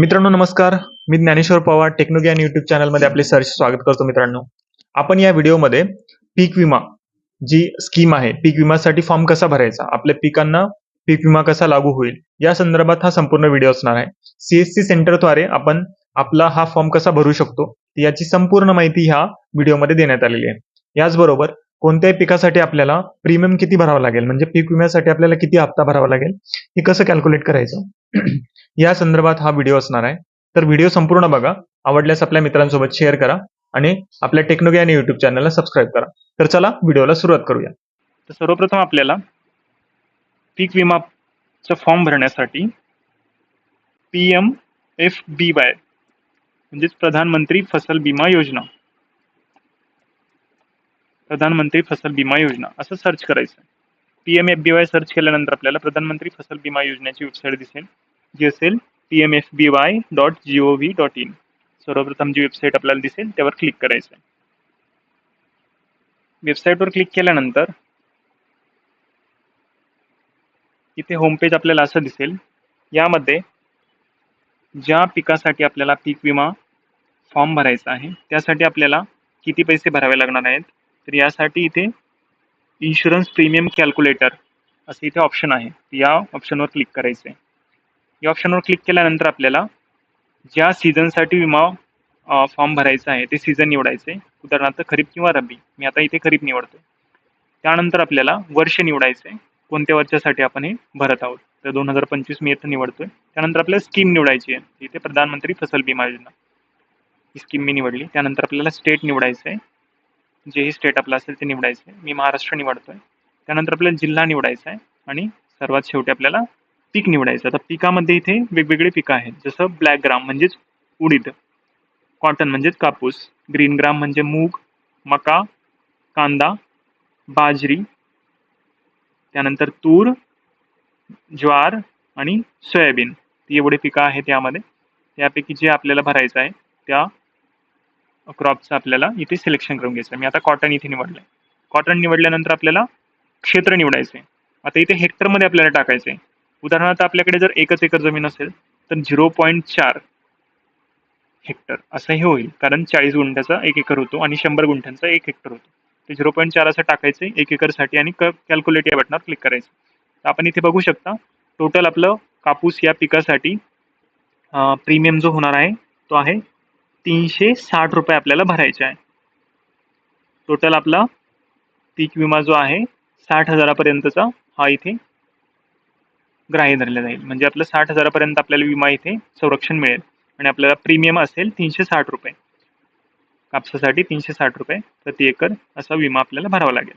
मित्रांनो नमस्कार. मी ज्ञानेश्वर पवार टेक्नोग्यान युट्यूब चॅनलमध्ये आपले सहर्ष स्वागत करतो मित्रांनो. आपण या व्हिडिओमध्ये पीक विमा जी स्कीम आहे पीक विमासाठी फॉर्म कसा भरायचा आपल्या पिकांना पीक विमा कसा लागू होईल या संदर्भात हा संपूर्ण व्हिडिओ असणार आहे. सीएससी सेंटरद्वारे आपण आपला हा फॉर्म कसा भरू शकतो याची संपूर्ण माहिती ह्या व्हिडिओमध्ये देण्यात आलेली आहे. याचबरोबर कोणत्याही पिकासाठी आपल्याला प्रीमियम किती भरावं लागेल म्हणजे पीक विम्यासाठी आपल्याला किती हप्ता भरावा लागेल हे कसं कॅल्क्युलेट करायचं? या संदर्भात हा व्हिडिओ असणार आहे. तर व्हिडिओ संपूर्ण बघा. आवडल्यास आपल्या मित्रांसोबत शेअर करा आणि आपल्या टेक्नोग्यान युट्यूब चॅनलला सबस्क्राईब करा. तर चला व्हिडिओला सुरुवात करूया. तर सर्वप्रथम आपल्याला पीक विमाचा फॉर्म भरण्यासाठी P M F B Y म्हणजेच प्रधानमंत्री फसल बिमा योजना. प्रधानमंत्री फसल बिमा योजना असं सर्च करायचं. P M F B Y search केल्यानंतर आपल्याला प्रधानमंत्री फसल बिमा योजनेची वेबसाईट दिसेल. जी असेल P M F B Y dot G O V dot in सर्वप्रथम जी वेबसाईट आपल्याला दिसेल त्यावर क्लिक करायचं आहे वेबसाईटवर क्लिक केल्यानंतर इथे होमपेज आपल्याला असं दिसेल. यामध्ये ज्या पिकासाठी आपल्याला पीक विमा फॉर्म भरायचा आहे त्यासाठी आपल्याला किती पैसे भरावे लागणार आहेत? तर यासाठी इथे इन्शुरन्स प्रीमियम कॅल्क्युलेटर असे इथे ऑप्शन आहे. या ऑप्शनवर क्लिक करायचं आहे या ऑप्शनवर क्लिक केल्यानंतर आपल्याला ज्या सीझनसाठी विमा फॉर्म भरायचा आहे ते सीझन निवडायचे उदाहरणार्थ खरीप किंवा रब्बी. मी आता इथे खरीप निवडतो त्यानंतर आपल्याला वर्ष निवडायचे कोणत्या वर्षासाठी आपण हे भरत आहोत? तर दोन हजार पंचवीस मी इथं निवडतोय. त्यानंतर आपल्याला स्कीम निवडायची आहे. इथे प्रधानमंत्री फसल बिमा योजना. ही स्कीम मी निवडली. त्यानंतर आपल्याला स्टेट निवडायचं आहे जेही स्टेट आपलं असेल ते निवडायचं आहे मी महाराष्ट्र निवडतोय. त्यानंतर आपल्याला जिल्हा निवडायचा आहे आणि सर्वात शेवटी आपल्याला पीक निवडायचं. आता पिकामध्ये इथे वेगवेगळे पिकं आहेत. जसं ब्लॅक ग्राम म्हणजेच उडीद कॉटन म्हणजेच कापूस ग्रीन ग्राम म्हणजे मूग मका कांदा बाजरी त्यानंतर तूर ज्वार आणि सोयाबीन. ती एवढी पिकं आहेत यामध्ये. त्यापैकी जे आपल्याला भरायचं आहे त्या क्रॉपचं आपल्याला इथे सिलेक्शन करून घ्यायचं आहे. मी आता कॉटन इथे निवडलं कॉटन निवडल्यानंतर आपल्याला क्षेत्र निवडायचं आहे आता इथे हेक्टरमध्ये आपल्याला टाकायचं आहे उदाहरणार्थ आपल्याकडे जर एकच एकर जमीन असेल तर झिरो पॉईंट चार हेक्टर असं हे होईल. कारण चाळीस गुंठ्याचा एक एकर होतो आणि शंभर गुंठ्यांचा एक हेक्टर होतो. ते झिरो पॉईंट चार असं टाकायचं एक एकरसाठी आणि क कॅल्क्युलेट या बटनावर क्लिक करायचं. तर आपण इथे बघू शकता टोटल आपलं कापूस या पिकासाठी प्रीमियम जो होणार आहे तो आहे तीनशे साठ रुपये आपल्याला भरायचे आहे. टोटल आपला पीक विमा जो आहे साठ हजारापर्यंतचा हा इथे ग्राह्य धरले जाईल. म्हणजे आपलं साठ हजारापर्यंत आपल्याला विमा इथे संरक्षण मिळेल. आणि आपल्याला प्रीमियम असेल तीनशे साठ रुपये. कापसासाठी तीनशे साठ रुपये प्रति एकर असा विमा आपल्याला भरावा लागेल.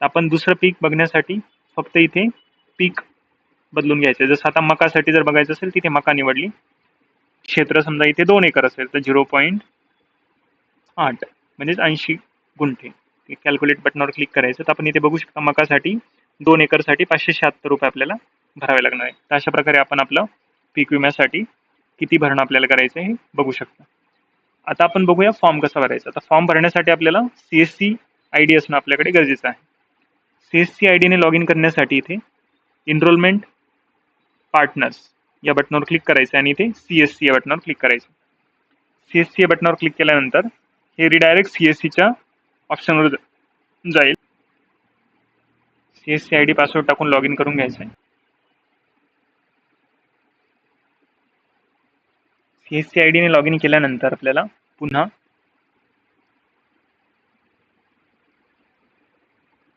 आपण दुसरं पीक बघण्यासाठी फक्त इथे पीक बदलून घ्यायचं जसं आता मकासाठी जर बघायचं असेल तिथे मका निवडली. क्षेत्र समजा इथे दोन एकर असेल तर झिरो पॉईंट आठ म्हणजेच ऐंशी गुंठे. कॅल्क्युलेट बटनावर क्लिक करायचं. तर आपण इथे बघू शकता मकासाठी दोन एकरसाठी पाचशे शहात्तर रुपये आपल्याला भरावे लागणार आहे. तर अशा प्रकारे आपण आपलं पीक विम्यासाठी किती भरणं आपल्याला करायचं हे बघू शकता. आता आपण बघूया फॉर्म कसा भरायचा. आता फॉर्म भरण्यासाठी आपल्याला C S C I D असणं आपल्याकडे गरजेचं आहे. सी एस सी आय डीने लॉग इन करण्यासाठी इथे इनरोलमेंट पार्टनर्स या बटनावर क्लिक करायचं आणि इथे सी एस सी या बटनावर क्लिक करायचं. सी एस सी या बटनावर क्लिक केल्यानंतर हे रिडायरेक्ट सी एस सीच्या ऑप्शनवर जाईल. C S C I D password टाकून लॉग इन करून घ्यायचं आहे. सी एस सी आय डीने लॉग इन केल्यानंतर आपल्याला पुन्हा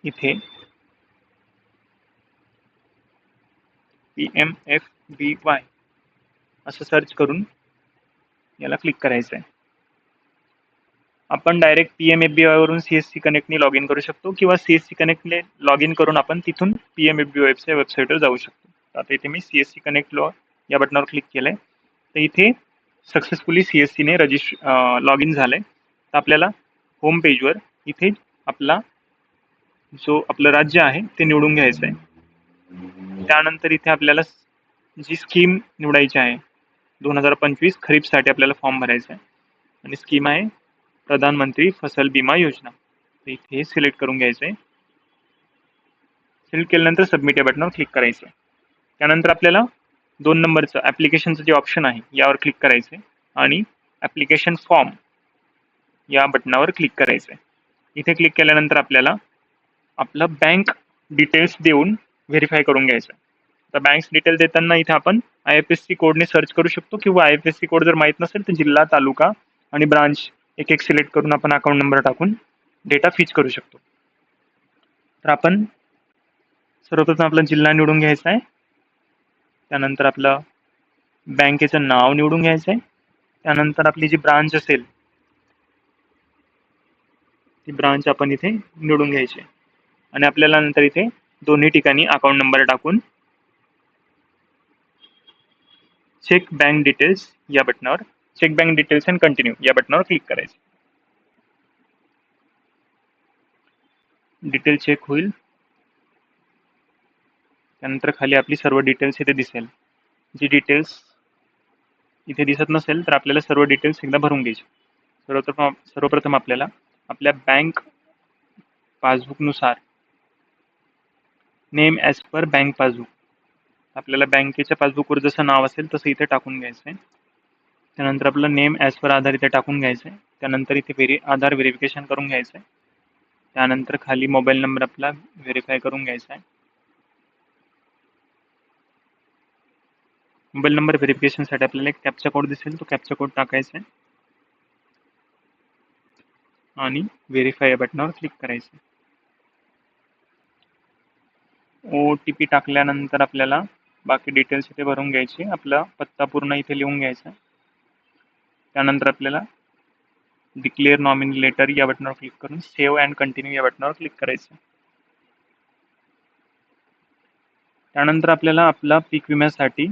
इथे P M F B Y असं सर्च करून याला क्लिक करायचं आहे. आपण direct P M F B वायवरून C S C कनेक्टने लॉग इन करू शकतो किंवा सी एस सी कनेक्टने लॉग इन करून आपण तिथून पी एम एफ बी वायच्या वेबसाईटवर जाऊ शकतो. आता इथे मी C S C connect law या बटनावर क्लिक केलं आहे तर इथे सक्सेसफुली सी एस सीने रजिस्ट्र लॉग इन झालं आहे तर आपल्याला होम पेजवर इथे आपला जो आपलं राज्य आहे ते निवडून घ्यायचं आहे त्यानंतर इथे आपल्याला जी स्कीम निवडायची आहे दोन हजार पंचवीस खरीपसाठी आपल्याला फॉर्म भरायचा आहे आणि स्कीम आहे प्रधानमंत्री फसल बिमा योजना. तर इथे सिलेक्ट करून घ्यायचं आहे सिलेक्ट केल्यानंतर सबमिट या बटनावर क्लिक करायचं आहे त्यानंतर आपल्याला दोन नंबरचं ॲप्लिकेशनचं जे ऑप्शन आहे यावर क्लिक करायचं आहे आणि ॲप्लिकेशन फॉर्म या बटनावर क्लिक करायचं आहे इथे क्लिक केल्यानंतर आपल्याला आपलं बँक डिटेल्स देऊन व्हेरीफाय करून घ्यायचं तर बँक डिटेल देताना इथे आपण आय एफ एस सी कोडने सर्च करू शकतो किंवा I F S C code जर माहीत नसेल तर जिल्हा तालुका आणि ब्रांच एक एक सिलेक्ट करून आपण अकाउंट नंबर टाकून डेटा फिच करू शकतो. तर आपण सर्वप्रथम आपला जिल्हा निवडून घ्यायचा आहे. त्यानंतर आपलं बँकेचं नाव निवडून घ्यायचं आहे. त्यानंतर आपली जी ब्रांच असेल ती ब्रांच आपण इथे निवडून घ्यायची आहे. आणि आपल्याला नंतर इथे दोन्ही ठिकाणी अकाउंट नंबर टाकून चेक बँक डिटेल्स या बटनावर check bank details and continue या बटनावर क्लिक करायचे. डिटेल चेक होईल. त्यानंतर खाली आपली सर्व डिटेल्स इथे दिसेल. जी डिटेल्स इथे दिसत नसेल तर आपल्याला सर्व डिटेल्स एकदा भरून घ्यायचे. सर्वप्रथम सर्वप्रथम आपल्याला आपल्या bank पासबुकनुसार name as per bank passbook आपल्याला बँकेच्या पासबुकवर जसं नाव असेल तसं इथे टाकून घ्यायचं आहे त्यानंतर आपलं नेम ॲज पर आधार इथे टाकून घ्यायचं आहे. त्यानंतर इथे व्हेरी आधार व्हेरिफिकेशन करून घ्यायचं आहे. त्यानंतर खाली मोबाईल नंबर आपला व्हेरीफाय करून घ्यायचा आहे. मोबाईल नंबर व्हेरिफिकेशनसाठी आपल्याला एक कॅप्चा कोड दिसेल तो कॅप्चा कोड टाकायचा आहे. आणि व्हेरीफाय या बटनावर क्लिक करायचं ओ टी पी टाकल्यानंतर आपल्याला बाकी डिटेल्स इथे भरून घ्यायचे आपला पत्ता पूर्ण इथे लिहून घ्यायचा त्यानंतर आपल्याला डिक्लेअर नॉमिनी लेटर या बटनावर क्लिक करून सेव्ह अँड कंटिन्यू या बटनावर क्लिक करायचं. त्यानंतर आपल्याला आपला पीक विम्यासाठी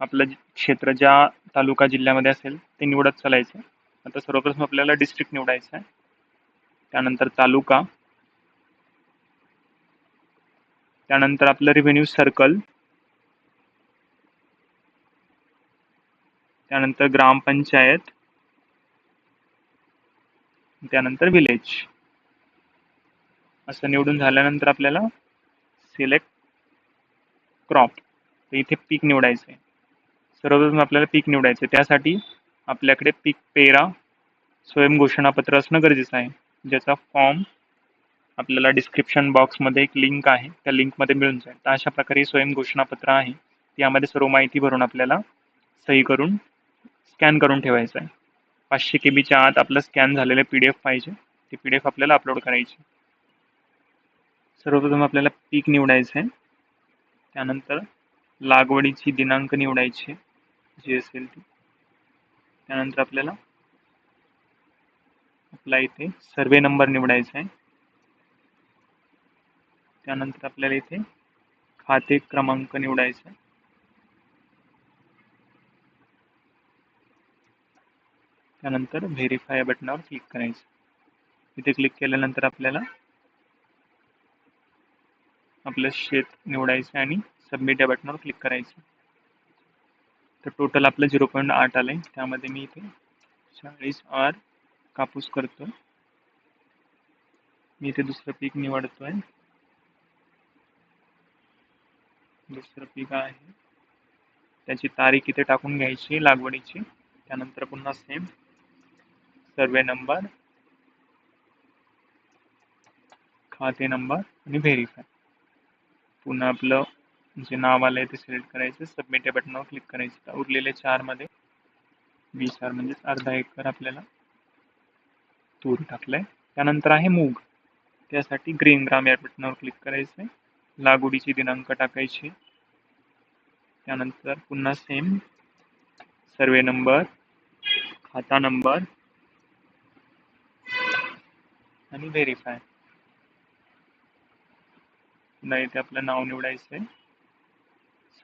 आपलं क्षेत्र ज्या तालुका जिल्ह्यामध्ये असेल ते निवडत चालायचं. आता सर्वप्रथम आपल्याला डिस्ट्रिक्ट निवडायचं आहे. त्यानंतर तालुका. त्यानंतर आपलं रेव्हेन्यू सर्कल त्यानंतर ग्रामपंचायत त्यानंतर विलेज असं निवडून झाल्यानंतर आपल्याला सिलेक्ट क्रॉप तर इथे पीक निवडायचं आहे सर्वप्रथम आपल्याला पीक निवडायचं आहे त्यासाठी आपल्याकडे पीक पेरा स्वयंघोषणापत्र असणं गरजेचं आहे. ज्याचा फॉर्म आपल्याला डिस्क्रिप्शन बॉक्समध्ये एक लिंक आहे. त्या लिंकमध्ये मिळून जाईल. तर अशा प्रकारे स्वयंघोषणापत्र आहे. त्यामध्ये सर्व माहिती भरून आपल्याला सही करून स्कॅन करून ठेवायचं आहे. पाचशे के बीच्या आत आपलं स्कॅन झालेलं पी डी एफ पाहिजे. ती पी डी एफ आपल्याला अपलोड करायची. सर्वप्रथम आपल्याला पीक निवडायचं आहे. त्यानंतर लागवडीची दिनांक निवडायची जी असेल ती. त्यानंतर आपल्याला आपला इथे सर्वे नंबर निवडायचा आहे. त्यानंतर आपल्याला इथे खाते क्रमांक निवडायचा आहे. त्यानंतर व्हेरीफाय बटनावर क्लिक करायचं. इथे क्लिक केल्यानंतर आपल्याला आपलं शेत निवडायचं आणि सबमिट या बटनावर क्लिक करायचं. तर टोटल आपलं झिरो पॉईंट आठ आलं आहे त्यामध्ये मी इथे चाळीस आर कापूस करतो मी इथे दुसरं पीक निवडतो आहे दुसरं पीक आहे. त्याची तारीख इथे टाकून घ्यायची लागवडीची. त्यानंतर पुन्हा सेम सर्वे नंबर खाते नंबर आणि व्हेरीफाय पुन्हा आपलं जे नाव आलं आहे ते सिलेक्ट करायचं सबमिट या बटनावर क्लिक करायचं. उरलेले चारमध्ये वीस आर म्हणजेच अर्धा एकर आपल्याला तूर टाकलाय. त्यानंतर आहे मूग. त्यासाठी ग्रीन ग्राम या बटनावर क्लिक करायचं आहे लागवडीची दिनांक टाकायची. त्यानंतर पुन्हा सेम सर्वे नंबर खाता नंबर आणि व्हेरीफाय पुन्हा इथे आपलं नाव निवडायचं आहे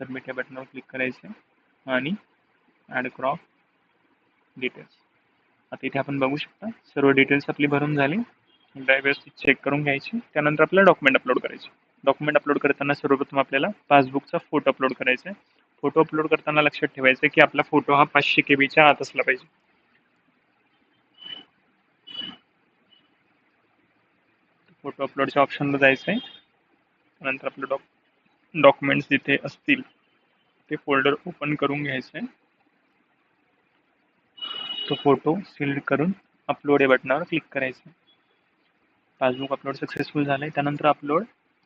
सबमिट या बटनावर क्लिक करायचं आहे आणि ॲड क्रॉप डिटेल्स आता इथे आपण बघू शकता सर्व डिटेल्स आपली भरून झाली. एकदा व्यवस्थित चेक करून घ्यायची. त्यानंतर आपल्याला डॉक्युमेंट अपलोड करायचे. डॉक्युमेंट अपलोड करताना सर्वप्रथम आपल्याला पासबुकचा फोटो अपलोड करायचा आहे. फोटो अपलोड करताना लक्षात ठेवायचं की आपला फोटो हा पाचशे के बीच्या आत असला पाहिजे. फोटो अपलोडच्या ऑप्शनला जायचं आहे. त्यानंतर आपलं डॉक डॉक्युमेंट्स जिथे असतील ते फोल्डर ओपन करून घ्यायचं आहे. तो फोटो सिलेक्ट करून अपलोड या बटनावर क्लिक करायचं पासबुक अपलोड सक्सेसफुल झालंय. त्यानंतर अपलोड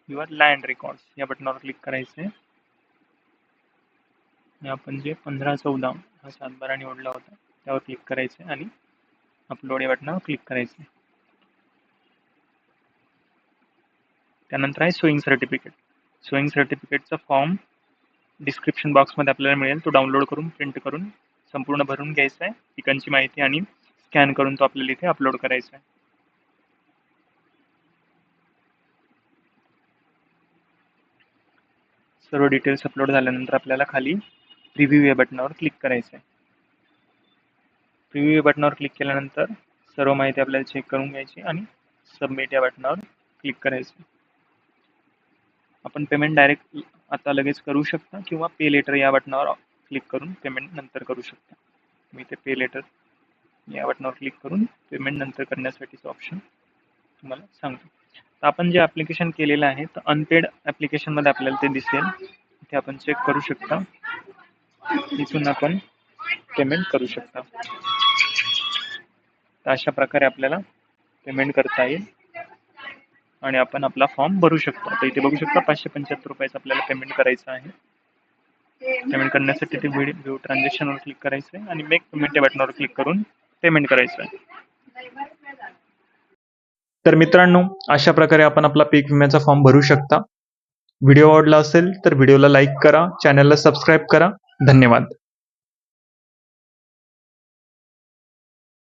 युअर लँड रेकॉर्ड्स या बटनावर क्लिक करायचं आहे. आणि आपण जे पंधरा चौदा हा सातबारा निवडला होता त्यावर क्लिक करायचं आहे आणि अपलोड या बटनावर क्लिक करायचं आहे. त्यानंतर आहे सोईंग सर्टिफिकेट सोईंग सर्टिफिकेटचा फॉर्म डिस्क्रिप्शन बॉक्समध्ये आपल्याला मिळेल. तो डाउनलोड करून प्रिंट करून संपूर्ण भरून घ्यायचा आहे. पिकांची माहिती आणि स्कॅन करून तो आपल्याला इथे अपलोड करायचा आहे. सर्व डिटेल्स अपलोड झाल्यानंतर आपल्याला खाली प्रिव्ह्यू या बटनावर क्लिक करायचं आहे. प्रिव्ह्यू या बटनावर क्लिक केल्यानंतर सर्व माहिती आपल्याला चेक करून घ्यायची आणि सबमिट या बटनावर क्लिक करायचं आपण पेमेंट डायरेक्ट आता लगेच करू शकता किंवा पे लेटर या बटनावर क्लिक करून पेमेंट नंतर करू शकता. मी ते पे लेटर या बटनावर क्लिक करून पेमेंट नंतर करण्यासाठीचं ऑप्शन तुम्हाला सांगतो. तर आपण जे ॲप्लिकेशन केलेलं आहे तर अनपेड ॲप्लिकेशनमध्ये आपल्याला ते दिसेल. ते आपण चेक करू शकता. इथून आपण पेमेंट करू शकता. तर अशा प्रकारे आपल्याला पेमेंट करता येईल. आणि आपण आपला फॉर्म भरू शकतो. आता इथे बघू शकता पाचशे पंच्याहत्तर रुपयाचं आपल्याला पेमेंट करायचं आहे. पेमेंट करण्यासाठी ते व्हिडिओ व्ह्यू ट्रान्झॅक्शनवर क्लिक करायचं आहे आणि मेक पेमेंट या बटनावर क्लिक करून पेमेंट करायचं आहे. तर मित्रांनो अशा प्रकारे आपण आपला पीक विम्याचा फॉर्म भरू शकता. व्हिडिओ आवडला असेल तर व्हिडिओला लाईक करा चॅनलला सबस्क्राईब करा. धन्यवाद.